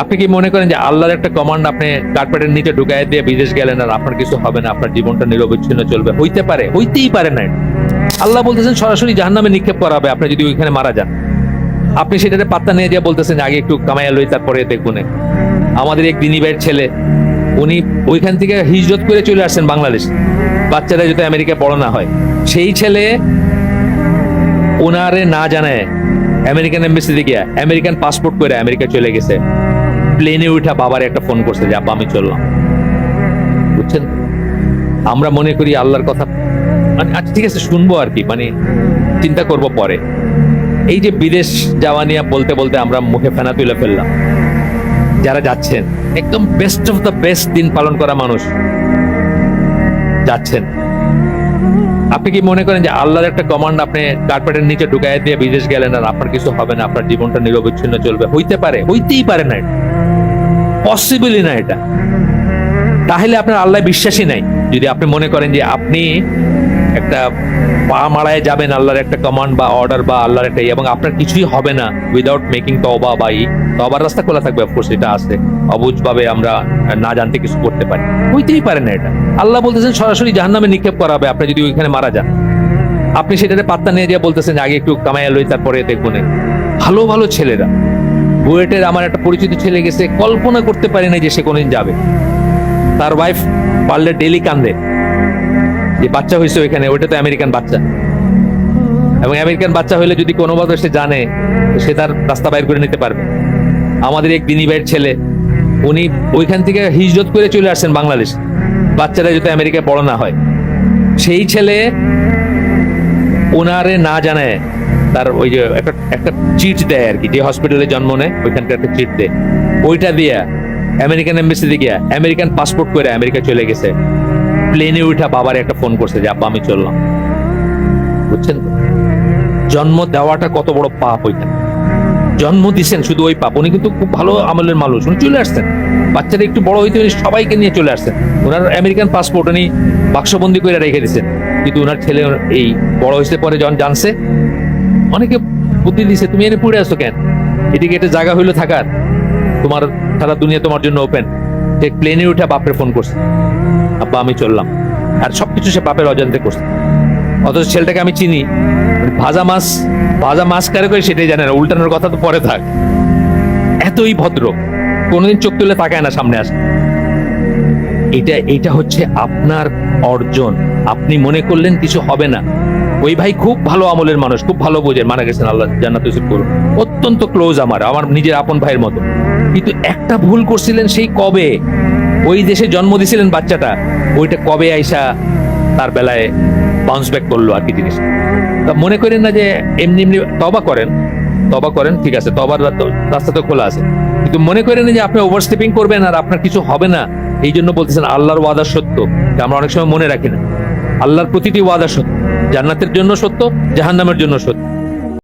আপনি কি মনে করেন যে আল্লাহর একটা কমান্ড আপনি কার্পেটের নিচে ঢুকাই দিয়ে বিদেশ গেলেন আর আপনার কিছু হবে না, আপনার জীবনটা নিরবিচ্ছিন্ন চলবে? হইতে পারে, হইতেই পারে না আল্লাহ বলতেছেন সরাসরি জাহান্নামে নিক্ষেপ করা হবে, আপনি যদি ওইখানে মারা যান। আপনি সেটাতে পাত্তা নিয়ে দিয়ে বলতেছেন আগে একটু কামাইয়া লই, তারপরে দেখব নে। আমাদের এক দিনী ভাইয়ের ছেলে, উনি ওইখান থেকে হিজরত করে চলে আসছেন বাংলাদেশ। বাচ্চারা যদি আমেরিকায় পড়ো না হয়। সেই ছেলে ওনারে না জানায়, আমেরিকান এম্বাসিতে গিয়া, আমেরিকান পাসপোর্ট করে আমেরিকা চলে গেছে। প্লেনে উঠা বাবার একটা ফোন করছে যে, আব্বা, আমি চললাম। বুঝছেন? আমরা মনে করি আল্লাহর কথা মানে আচ্ছা ঠিক আছে, শুনব আর কি মানে চিন্তা করব পরে। এই যে বিদেশ যাওয়া নিয়ে বলতে বলতে আমরা মুখে ফেনা তুলে ফেললাম। যারা যাচ্ছেন, একদম বেস্ট অফ দ্য বেস্ট দিন পালন করা মানুষ যাচ্ছেন। আপনি কি মনে করেন যে আল্লাহর একটা কমান্ড আপনি কার্পেটের নিচে ঢুকাই দিয়ে বিদেশ গেলেন আর আপনার কিছু হবে না, আপনার জীবনটা নিরবিচ্ছিন্ন চলবে? হইতে পারে, হইতেই পারে না পসিবলই না এটা। তাহলে আপনার আল্লাহ বিশ্বাসী নাই। যদি আপনি মনে করেন যে আপনি একটা পা মারায় যাবেন আল্লাহর একটা কমান্ড বা অর্ডার বা আল্লাহর একটা ইয়ে এবং আপনার কিছুই হবে না উইদাউট মেকিং তবা বা ই তবার রাস্তা খোলা থাকবে অফকোর্স এটা আছে। অবুঝ ভাবে আমরা না জানতে কিছু করতে পারি। হইতেই পারে না এটা। আল্লাহ বলতেছেন, সরাসরি জাহান্নামে নিক্ষেপ করা হবে, আপনি যদি ওইখানে মারা যান। আপনি সেটাতে পাত্তা নিয়ে দিয়ে বলতেছেন, আগে একটু কামাইয়া লই, তারপরে দেখব নে। ভালো ভালো ছেলেরা। বুয়েটের আমার একটা পরিচিত ছেলে গেছে, কল্পনা করতে পারি না যে সে কোনদিন যাবে। তার ওয়াইফ পারলে ডেলি কান্দে। যে বাচ্চা হয়েছে ওইখানে, ওইটা তো আমেরিকান বাচ্চা। এবং আমেরিকান বাচ্চা হলে যদি কোনোভাবে সে জানে সে তার রাস্তা বাইর করে নিতে পারবে। আমাদের এক দিনী ভাইয়ের ছেলে, উনি ওইখান থেকে হিজরত করে চলে আসছেন বাংলাদেশ। বাচ্চারা যাতে আমেরিকায় বড় না হয়। সেই ছেলে ওনারে না জানায় তার ওই যে একটা একটা চিট দেয় আর কি, যে হসপিটালে জন্ম নেয়, ওইখানকার একটা চিট দেয়। ওইটা দিয়া আমেরিকান এম্বাসিতে গিয়া আমেরিকান পাসপোর্ট করে আমেরিকা চলে গেছে। প্লেনে উঠা বাবার একটা ফোন করছে যে, আব্বা, আমি চললাম। বুঝছেন? জন্ম দেওয়াটা কত বড় পাপ ওইখানে। জন্ম দিছেন শুধু ওই পাপ। উনি কিন্তু খুব ভালো আমলের মানুষ। উনি চলে আসছেন। বাচ্চারা একটু বড় হইতে উনি সবাইকে নিয়ে চলে আসছেন। ওনার আমেরিকান পাসপোর্ট উনি বাক্সবন্দি করে রেখে দিয়েছেন কিন্তু ওনার ছেলে এই বড় হয়েছে পরে যখন জানছে অনেকে বুদ্ধি দিছে, তুমি এনে পড়ে আসো কেন? এদিকে একটা জায়গা হইল থাকার। তোমার সারা দুনিয়া তোমার জন্য ওপেন সে প্লেনে উঠে বাপরে ফোন করছে। আব্বা, আমি চললাম। আর সবকিছু সে বাপের অজান্তে করছে। অথচ ছেলেটাকে আমি চিনি। ভাজা মাছ ভাজা মাছ কারে করে সেটাই জানে না। উল্টানোর কথা তো পরে থাক। এতই ভদ্র। কোনোদিন চোখ তুলে তাকায় না সামনে আসে। এটা এটা হচ্ছে আপনার অর্জন। আপনি মনে করলেন কিছু হবে না। ওই ভাই খুব ভালো আমলের মানুষ, খুব ভালো বোঝেন। মারা গেছেন, আল্লাহ জান্নাত করুন। অত্যন্ত ক্লোজ আমার আমার নিজের আপন ভাইয়ের মতো। কিন্তু একটা ভুল করছিলেন সেই কবে? ওই দেশে জন্ম দিছিলেন বাচ্চাটা, ওইটা কবে আইসা তার বেলায় বাউন্স ব্যাক করল আর কি জিনিস। তা মনে করেন না যে এমনি এমনি তবা করেন। তবা করেন, ঠিক আছে তবার রাস্তা তো খোলা আছে। কিন্তু মনে করেন যে আপনি ওভার স্টেপিং করবেন আর আপনার কিছু হবে না। এই জন্য বলতেছেন, আল্লাহর ওয়াদা সত্য আমরা অনেক সময় মনে রাখি না। আল্লাহর প্রতিটি ওয়াদা সত্য, জান্নাতের জন্য সত্য, জাহান্নামের জন্য সত্য।